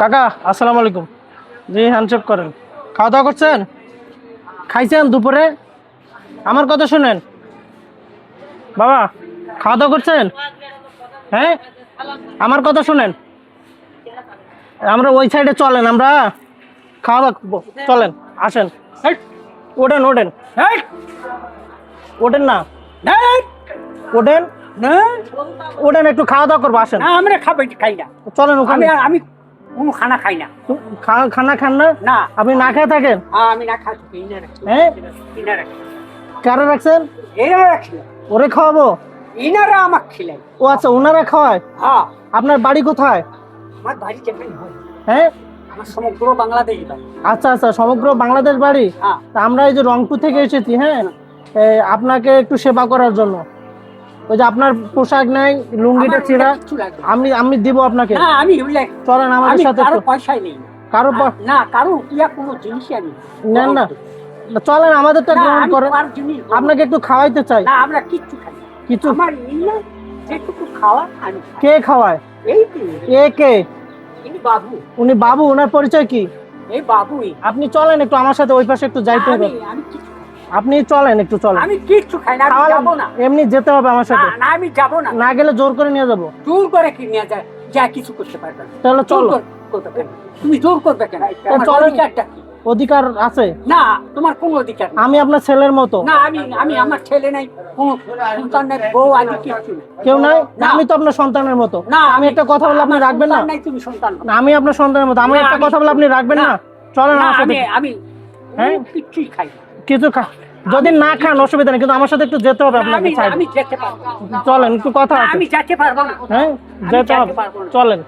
কাকা আসসালামু আলাইকুম। জি হ্যান্ডশেক করেন। খাওয়া দাওয়া করছেন? খাইছেন দুপুরে? আমার কথা শুনেন। বাবা খাওয়া দাওয়া করছেন? হ্যাঁ? আমার কথা শুনেন। আমরা ওই সাইডে চলেন আমরা। খাওয়া দাওয়া। চলেন আসেন। হেই, ওঠেন ওঠেন। হেই, ওঠেন। না? ওঠেন ওঠেন একটু খাওয়া দাওয়া করব আসেন। না আমরা খাবে খাই না। চলেন ওখানে। আমি কোনো খানা খাই না। খানা খান না? না। আপনি না খেয়ে থাকেন? আমি না খাচ্ছি কিনে হ্যাঁ? কারে রাখছেন? এরা রাখি ওরে খাওয়াবো? ইনারা আমাকে খিলাই ও আচ্ছা ওনারা খাওয়ায়? হ্যাঁ। আপনার বাড়ি কোথায়? আমার বাড়ি যেখানে হয়। হ্যাঁ? সমগ্র বাংলাদেশ বাড়ি। আচ্ছা আচ্ছা সমগ্র বাংলাদেশ বাড়ি? হ্যাঁ। তা আমরা এই যে রংপুর থেকে এসেছি হ্যাঁ? আপনাকে একটু সেবা করার জন্য। ওই যে আপনার পোশাক নাই লুঙ্গিটা ছিঁড়া। আমি আমি দিব আপনাকে। না আমি চলেন আমাদের সাথে কারও পয়সাই নেই। কারও না কারও ইয়া কোনো জিনিসই আমি নেন না। চলেন আমাদেরটা গ্রহণ করেন। জিনিস আপনাকে একটু খাওয়াইতে চাই। না আমরা কিচ্ছু খাই কিছু আমার ইল্লা যেটুকু খাওয়া আমি কে খাওয়ায়? এই এ কে? এই বাবু। উনি বাবু ওনার পরিচয় কি? এই বাবুই। আপনি চলেন একটু আমার সাথে ওই পাশে একটু যাইতে হবে। আমি। আপনি চলেন একটু চলেন। আমি কিচ্ছু খাই না আমি যাব না। এমনি যেতে হবে আমার সাথে। না, আমি যাব না। না গেলে জোর করে নিয়ে যাব। জোর করে কি নিয়ে যায়? যা কিছু করতে পারবে। তাহলে চলো? তুমি জোর করবে কেন? চলো। কি? অধিকার আছে? না তোমার কোন অধিকার আমি আপনার ছেলের মতো। না আমি আমি আমার ছেলে নাই কোন সন্তান নাই বউ আদি কিছু কেউ নাই? আমি তো আপনার সন্তানের মতো। না আমি একটা কথা বলে আপনি রাখবেন না? নাই তুমি সন্তান না, আমি আপনার সন্তানের মতো। আমি একটা কথা বলে আপনি রাখবেন না। চলেন আমার সাথে। আমি আমি হ্যাঁ? কিচ্ছুই খাই না। কিছু খা যদি না খান অসুবিধা নেই কিন্তু আমার সাথে একটু যেতে হবে আপনাকে আমি যেতে পারব চলেন একটু কথা আছে। আমি যেতে পারব না। হ্যাঁ? যেতে হবে। চলেন।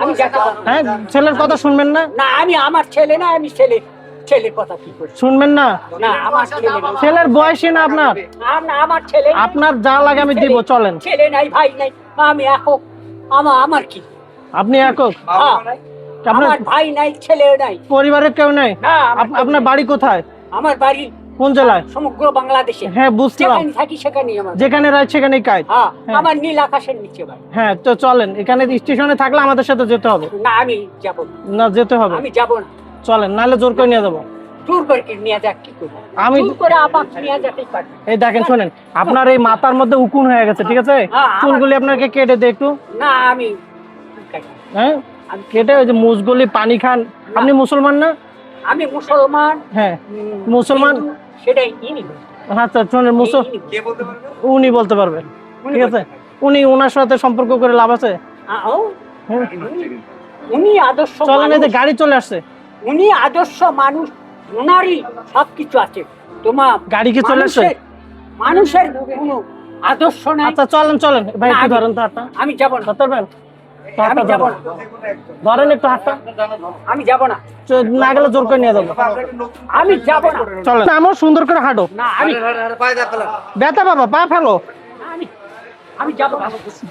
আমি যেতে পারব হ্যাঁ ছেলের কথা শুনবেন না? না আমি আমার ছেলে না আমি ছেলে। ছেলের কথা কি শুনবেন না? না আমার ছেলের বয়সী না আপনার। আম- আমার ছেলে আপনার যা লাগে আমি দিব চলেন। ছেলে নাই ভাই নাই আমি একক। আমার আমার কি? আপনি একক? হ্যাঁ, আপনার আমার ভাই নাই ছেলে নাই। পরিবারের কেউ নেই? না আপনার বাড়ি কোথায়? আমার বাড়ি কোন জেলায়? সমগ্র বাংলাদেশে। হ্যাঁ বুঝলাম। যেখানে থাকি সেখানেই আমার যেখানে সেখানেই কাজ। হ্যাঁ হ্যাঁ। আমার নীল আকাশের নিচে বাড়ি হ্যাঁ তো চলেন এখানে স্টেশনে থাকলে আমাদের সাথে যেতে হবে। না আমি যাব না। যেতে হবে। আমি যাব না। চলেন নাহলে জোর করে নিয়ে যাব। জোর করে কি নিয়ে যাক কি করব? আমি- জোর করে আবার নিয়ে যেতেই পারবে। এই দেখেন শোনেন আপনার এই মাথার মধ্যে উকুন হয়ে গেছে ঠিক আছে? হ্যাঁ, চুলগুলি আপনাকে কেটে দে একটু। না আমি হ্যাঁ? কেটে ওই যে মুসগুলি পানি খান। আপনি মুসলমান না? আমি মুসলমান। হ্যাঁ মুসলমান? সেটাই ইনি। আচ্ছা শোনেন মুসল ইনি উনি বলতে পারবেন উনি ঠিক আছে? উনি ওনার সাথে সম্পর্ক করে লাভ আছে? হ্যাঁ। উনি- আদর্শ চলেন এই যে গাড়ি চলে আসছে। উনি আদর্শ মানুষ ওনারই সবকিছু আছে। তোমার গাড়ি কি চলে আসছে? মানুষের- কোনো আদর্শ নাই। আচ্ছা চলেন চলেন। ভাই ধরেন তো আমি যাব না। হাতটা যাব ধরেন। না। একটু হাতটা। আমি যাব না। না গেলে জোর করে নিয়ে যাব। আমি যাব না। আমার সুন্দর করে হাঁটো। না আমি ব্যথা বাবা পা ফেলো। আমি আমি যাব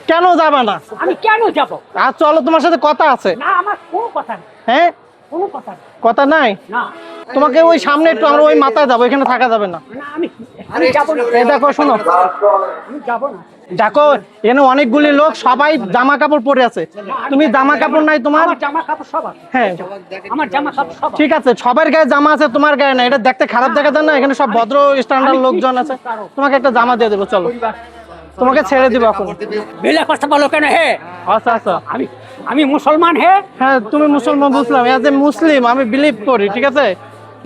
কেন যাবা না? আমি কেন যাব? আর চলো তোমার সাথে কথা আছে। না আমার কোনো কথা নেই। হ্যাঁ? কোনো কথা কথা নাই? না। তোমাকে ওই সামনে একটু আমরা ওই মাথায় যাব এখানে থাকা যাবে না। না আমি আমি যাব না। দেখো শোনো। আমি যাব না। দেখো এখানে অনেকগুলি লোক সবাই জামা কাপড় পরে আছে। তুমি জামা কাপড় নাই তোমার? জামা কাপড় সব হ্যাঁ। আমার জামা কাপড় সব ঠিক আছে সবার গায়ে জামা আছে তোমার গায়ে না এটা দেখতে খারাপ দেখা যায় না এখানে সব ভদ্র স্ট্যান্ডার্ড লোকজন আছে। তোমাকে একটা জামা দিয়ে দেবো চলো। তোমাকে ছেড়ে দিব এখন। বেলা কথা বলো কেন হে? আচ্ছা আচ্ছা। আমি আমি মুসলমান হে? হ্যাঁ তুমি মুসলমান বুঝলাম এজ এ মুসলিম আমি বিলিভ করি ঠিক আছে?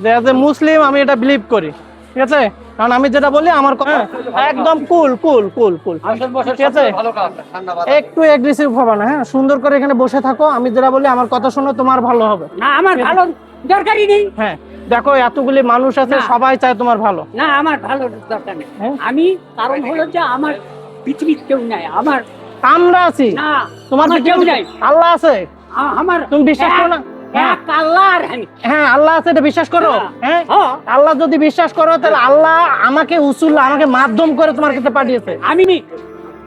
যে এজ এ মুসলিম আমি এটা বিলিভ করি ঠিক আছে? কারণ আমি যেটা বলি আমার কথা একদম কুল কুল কুল কুল ঠিক আছে? একটু এগ্রেসিভ হবে না হ্যাঁ? সুন্দর করে এখানে বসে থাকো। আমি যেটা বলি আমার কথা শোনো তোমার ভালো হবে। না আমার ভালো দরকারই নেই। হ্যাঁ দেখো এতগুলি মানুষ আছে সবাই চায় তোমার ভালো। না আমার ভালো দরকার নেই। হ্যাঁ? আমি কারণ হলো যে আমার পৃথিবীর কেউ নাই আমার আমরা আছি। না তোমার কেউ নাই। আল্লাহ আছে। আমার তুমি বিশ্বাস করো না? হ্যাঁ। এক আল্লাহ আর আমি হ্যাঁ আল্লাহ আছে এটা বিশ্বাস করো। হ্যাঁ। হ্যাঁ? হ্যাঁ, আল্লাহ যদি বিশ্বাস করো তাহলে আল্লাহ আমাকে উসুল আমাকে মাধ্যম করে তোমার কাছে পাঠিয়েছে। আমি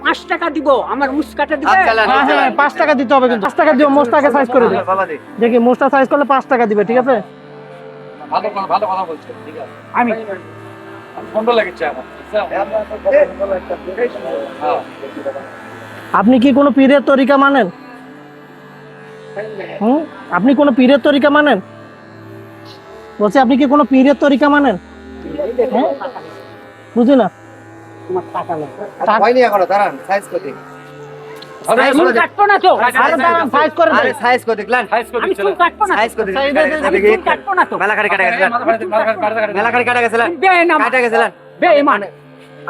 পাঁচ টাকা দিব আমার মুস্কাটা দিবে। হ্যাঁ হ্যাঁ পাঁচ টাকা দিতে হবে কিন্তু। পাঁচ টাকা দিও মোস্তাকে সাইজ করে দিও। দেখি মোস্তা সাইজ করলে পাঁচ টাকা দিবে ঠিক আছে? ভালো কথা- ভালো কথা বলছেন ঠিক আছে। আমি। সুন্দর লাগছে আমার। আপনি কি কোনো পীরের তরিকা মানেন? হুম? আপনি কোনো পীরের তরিকা মানেন? বলছি আপনি কি কোনো পীরের তরিকা মানেন? বুঝি না? মানে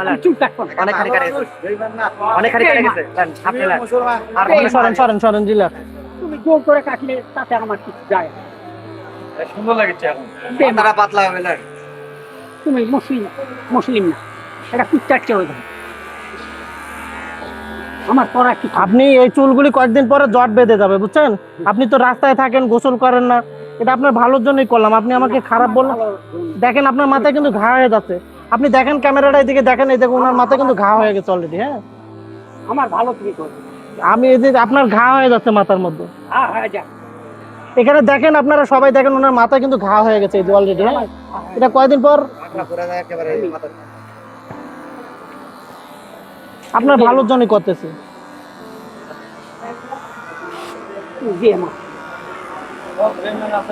অনেক খাড়ি কাটা গেছে। অনেক খাড়ি কাটা গেছে লেন, আপনি লেন। আর আপনি সরেন সরেন সরেন জিলা জোর করে কাটলে তাতে আমার কিছু যায় সুন্দর লাগছে এখন। মাথাটা পাতলা হবে লেন। তুমি মুসলিম মুসলিম না। এটা কুচ্চার চেয়ে হয়ে আমার পড়া কি আপনি এই চুলগুলি কয়েকদিন পরে জট বেঁধে যাবে বুঝছেন? আপনি তো রাস্তায় থাকেন গোসল করেন না। এটা আপনার ভালোর জন্যই করলাম। আপনি আমাকে খারাপ বললেন। দেখেন আপনার মাথায় কিন্তু ঘা হয়ে যাচ্ছে। আপনি দেখেন ক্যামেরাটা এদিকে দেখেন এই দেখুন ওনার মাথায় কিন্তু ঘা হয়ে গেছে অলরেডি হ্যাঁ। আমার ভালো তুমি করবে আমি এই যে আপনার ঘা হয়ে যাচ্ছে মাথার মধ্যে। এখানে দেখেন আপনারা সবাই দেখেন ওনার মাথায় কিন্তু ঘা হয়ে গেছে এই যে অলরেডি হ্যাঁ? এটা কয়দিন পর? মাথা মাথা আপনার ভালোর জন্যই করতেছি।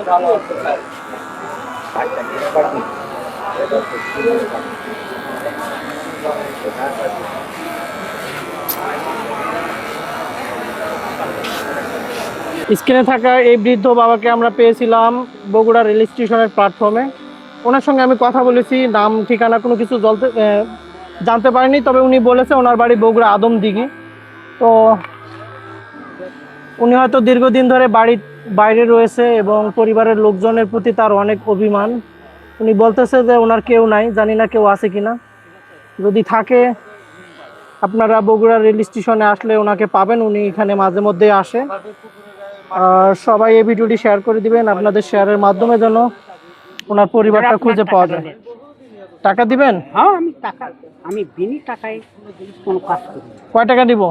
ভালো আছে স্ক্রিনে থাকা এই বৃদ্ধ বাবাকে আমরা পেয়েছিলাম বগুড়া রেল স্টেশনের প্ল্যাটফর্মে ওনার সঙ্গে আমি কথা বলেছি, নাম, ঠিকানা কোনো কিছু জলতে জানতে পারিনি, তবে উনি বলেছে ওনার বাড়ি বগুড়া আদম দিঘি তো উনি হয়তো দীর্ঘদিন ধরে বাড়ি, বাইরে রয়েছে এবং পরিবারের লোকজনের প্রতি তার অনেক অভিমান। উনি বলতেছে যে ওনার কেউ নাই, জানি না কেউ আছে কি না যদি থাকে, আপনারা বগুড়া রেল স্টেশনে আসলে ওনাকে পাবেন, উনি এখানে মাঝে মধ্যে আসে। সবাই এই ভিডিওটি শেয়ার করে দিবেন আপনাদের শেয়ারের মাধ্যমে যেন ওনার পরিবারটা খুঁজে পাওয়া যায়। টাকা দিবেন? হ্যাঁ আমি টাকা আমি বিনি টাকায় কোনো কাজ করি কয় টাকা দিব?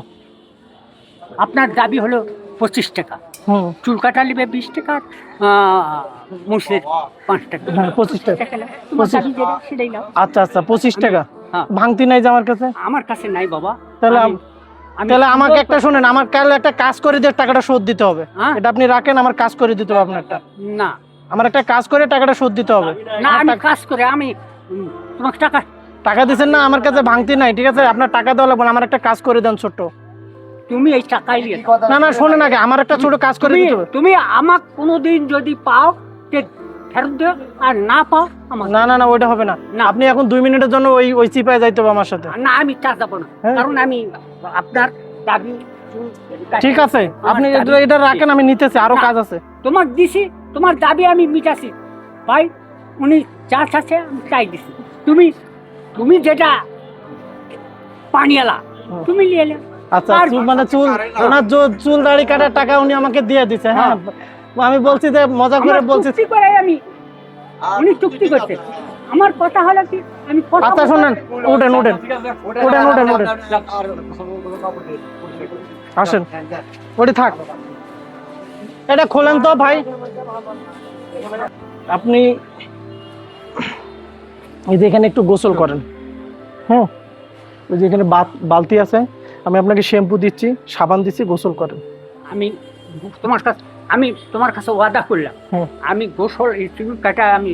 আপনার দাবি হলো পঁচিশ টাকা। হুম। চুল কাটা নেবে বিশ টাকা মুসের পাঁচ টাকা। হ্যাঁ পঁচিশ টাকা। টাকা সেটাই নাও। আচ্ছা আচ্ছা পঁচিশ টাকা। হ্যাঁ। ভাঙতি নাই যে আমার কাছে? আমার কাছে নাই বাবা। তাহলে তাহলে আমাকে একটা শুনেন আমার কাল একটা কাজ করে দিয়ে টাকাটা শোধ দিতে হবে। হ্যাঁ? এটা আপনি রাখেন আমার কাজ করে দিতে হবে আপনারটা। না। আমার একটা কাজ করে টাকাটা শোধ দিতে হবে। না আমি কাজ করে আমি তোমাকে টাকা টাকা দিচ্ছেন না আমার কাছে ভাঙতি নাই ঠিক আছে? আপনার টাকা দেওয়া লাগবে আমার একটা কাজ করে দেন ছোট্ট। তুমি এই টাকাই না না শোনেন আগে আমার একটা ছোট কাজ করে দিতে হবে। তুমি আমাক কোনোদিন যদি পাও ফেরত দিও আর না পাও আমার না না না ওইটা হবে না। না। আপনি এখন দুই মিনিটের জন্য ওই ওই চিপায় যাইতে হবে আমার সাথে। না আমি যাব না। হ্যাঁ। কারণ আমি আপনার দাবি ঠিক আছে আপনি এটা- রাখেন আমি নিতেছি আরও কাজ আছে। তোমার দিছি তোমার দাবি আমি মিটাছি। ভাই উনি যা চাচ্ছে আমি চাই দিছি। তুমি তুমি যেটা পানিয়ালা তুমি নিয়ে এলে। আচ্ছা চুল মানে চুল ওনার চুল দাড়ি কাটার টাকা উনি আমাকে দিয়ে দিছে হ্যাঁ? আমি বলছি যে মজা করে বলছি আমি। উনি চুক্তি করছে। আমার কথা হলো কি আমি কথা আচ্ছা শোনেন উঠেন উঠেন ওঠেন, ওঠেন, ওঠেন। আসেন ওটি থাক এটা খোলেন তো ভাই আপনি এই যে এখানে একটু গোসল করেন হ্যাঁ ওই যে এখানে বালতি আছে আমি আপনাকে শ্যাম্পু দিচ্ছি সাবান দিচ্ছি গোসল করেন আমি তোমার কাছে আমি তোমার কাছে ওয়াদা করলাম হুম। আমি গোসল এই চুল কাটা আমি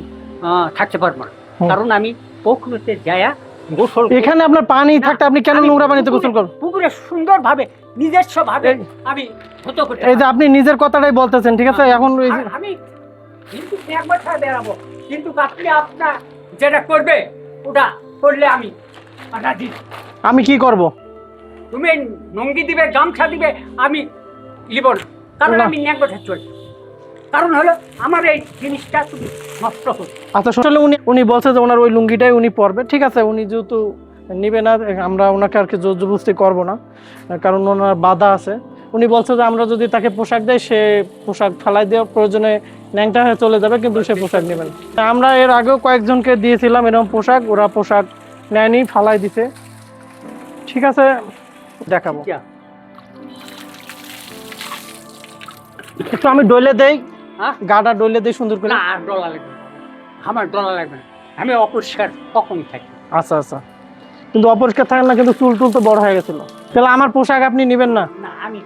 থাকতে পারব না হুম। কারণ আমি পুকুরেতে যায়া গোসল এখানে আপনার পানি থাকতে আপনি কেন নোংরা পানিতে গোসল করবেন পুকুরে সুন্দর ভাবে নিজস্ব ভাবে আমি এই যে আপনি নিজের কথাটাই বলতেছেন ঠিক আছে? এখন আমি কিন্তু একবার ছাড়া বেরাবো কিন্তু আপনি আপনার যেটা করবে ওটা করলে আমি রাজি। আমি কি করব? তুমি নঙ্গি দিবে গামছা দিবে আমি লিব না। কারণ আমি ন্যাক বছর চলি কারণ হলো আমার এই জিনিসটা তুমি নষ্ট আচ্ছা আসলে উনি উনি বলছে যে ওনার ওই লুঙ্গিটাই উনি পরবে। ঠিক আছে উনি যেহেতু নিবে না আমরা ওনাকে আর কি জোর জবরদস্তি করব না। কারণ ওনার বাধা আছে। উনি বলছে যে আমরা যদি তাকে পোশাক দেয় সে পোশাক ফালাই দেওয়ার প্রয়োজনে ন্যাংটা হয়ে চলে যাবে কিন্তু সে পোশাক নেবেন আমরা এর আগেও কয়েকজনকে দিয়েছিলাম এরকম পোশাক ওরা পোশাক নেয়নি ফালাই দিছে। ঠিক আছে দেখাবো। একটু আমি ডলে দেই। হ্যাঁ? গাটা ডলে দিয়ে সুন্দর করে? না আর ডলা লাগবে আমার ডলা লাগবে আমি অপরিষ্কার কখন থাকি। আচ্ছা আচ্ছা। কিন্তু অপরিষ্কার থাকেন না কিন্তু চুল টুল তো বড় হয়ে গেছিল। তাহলে আমার পোশাক আপনি নেবেন না? না আমি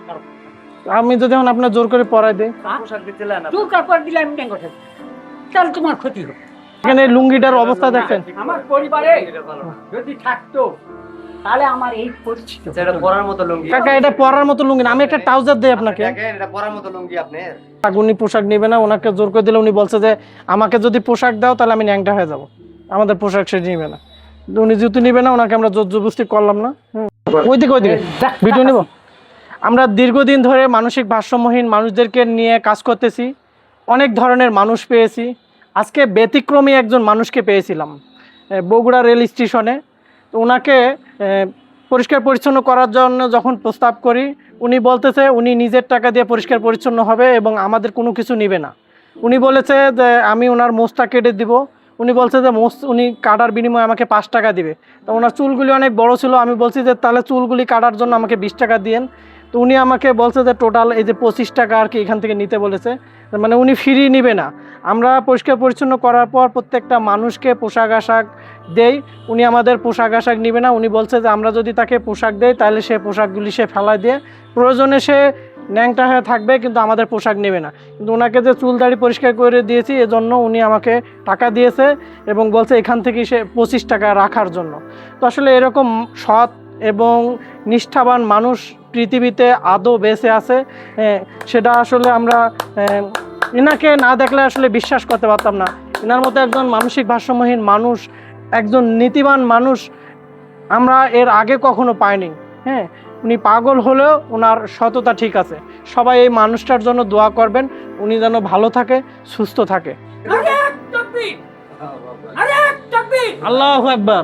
আমি যদি এখন আপনার জোর করে পরাই দিই। পোশাক দিচ্ছিলেন আপনি। দু কাপড় দিলে আমি কেন কথা তাহলে তোমার ক্ষতি হবে। এখানে লুঙ্গিটার অবস্থা দেখেন। আমার পরিবারে যদি থাকতো তাহলে আমার এই পরিস্থিতি আচ্ছা, এটা পরার মতো লুঙ্গি। কাকা এটা পরার মতো লুঙ্গি না আমি একটা ট্রাউজার দিই আপনাকে। দেখেন, এটা পরার মতো লুঙ্গি আপনার। উনি পোশাক নিবে না ওনাকে জোর করে দিলে উনি বলছে যে আমাকে যদি পোশাক দাও তাহলে আমি ন্যাংটা হয়ে যাব। আমাদের পোশাক সে নিবে না। উনি যেহেতু নিবে না ওনাকে আমরা জোর জবরদস্তি করলাম না। হুম। ওইদিকে। ওইদিকে ভিডিও নিব? আমরা দীর্ঘদিন ধরে মানসিক ভারসাম্যহীন মানুষদেরকে নিয়ে কাজ করতেছি অনেক ধরনের মানুষ পেয়েছি। আজকে ব্যতিক্রমী একজন মানুষকে পেয়েছিলাম বগুড়া রেল স্টেশনে। তো ওনাকে পরিষ্কার পরিচ্ছন্ন করার জন্য যখন প্রস্তাব করি, উনি বলতেছে উনি নিজের টাকা দিয়ে পরিষ্কার পরিচ্ছন্ন হবে এবং আমাদের কোনো কিছু নিবে না। উনি বলেছে যে, আমি ওনার মোষটা কেটে দিব। উনি বলছে যে মোষ উনি কাটার বিনিময়ে আমাকে পাঁচ টাকা দিবে। তো ওনার চুলগুলি অনেক বড় ছিল। আমি বলছি যে, তাহলে চুলগুলি কাটার জন্য আমাকে বিশ টাকা দিয়েন। তো উনি আমাকে বলছে যে টোটাল এই যে পঁচিশ টাকা আর কি এখান থেকে নিতে বলেছে। মানে উনি ফ্রি নিবে না। আমরা পরিষ্কার পরিচ্ছন্ন করার পর প্রত্যেকটা মানুষকে পোশাক আশাক দেই। উনি আমাদের পোশাক আশাক নিবে না। উনি বলছে যে আমরা যদি তাকে পোশাক দেই, তাহলে সে পোশাকগুলি সে ফেলা দিয়ে প্রয়োজনে সে ন্যাংটা হয়ে থাকবে, কিন্তু আমাদের পোশাক নেবে না। কিন্তু ওনাকে যে চুল দাড়ি পরিষ্কার করে দিয়েছি, এজন্য উনি আমাকে টাকা দিয়েছে এবং বলছে এখান থেকে সে পঁচিশ টাকা রাখার জন্য। তো আসলে এরকম সৎ এবং নিষ্ঠাবান মানুষ পৃথিবীতে আদৌ বেঁচে আছে? সেটা আসলে আমরা এনাকে না দেখলে আসলে বিশ্বাস করতে পারতাম না। এনার মতো একজন মানসিক ভারসাম্যহীন মানুষ একজন নীতিবান মানুষ আমরা এর আগে কখনো পাইনি। হ্যাঁ উনি পাগল হলেও ওনার সততা ঠিক আছে। সবাই এই মানুষটার জন্য দোয়া করবেন উনি যেন ভালো থাকে সুস্থ থাকে। আল্লাহ একবার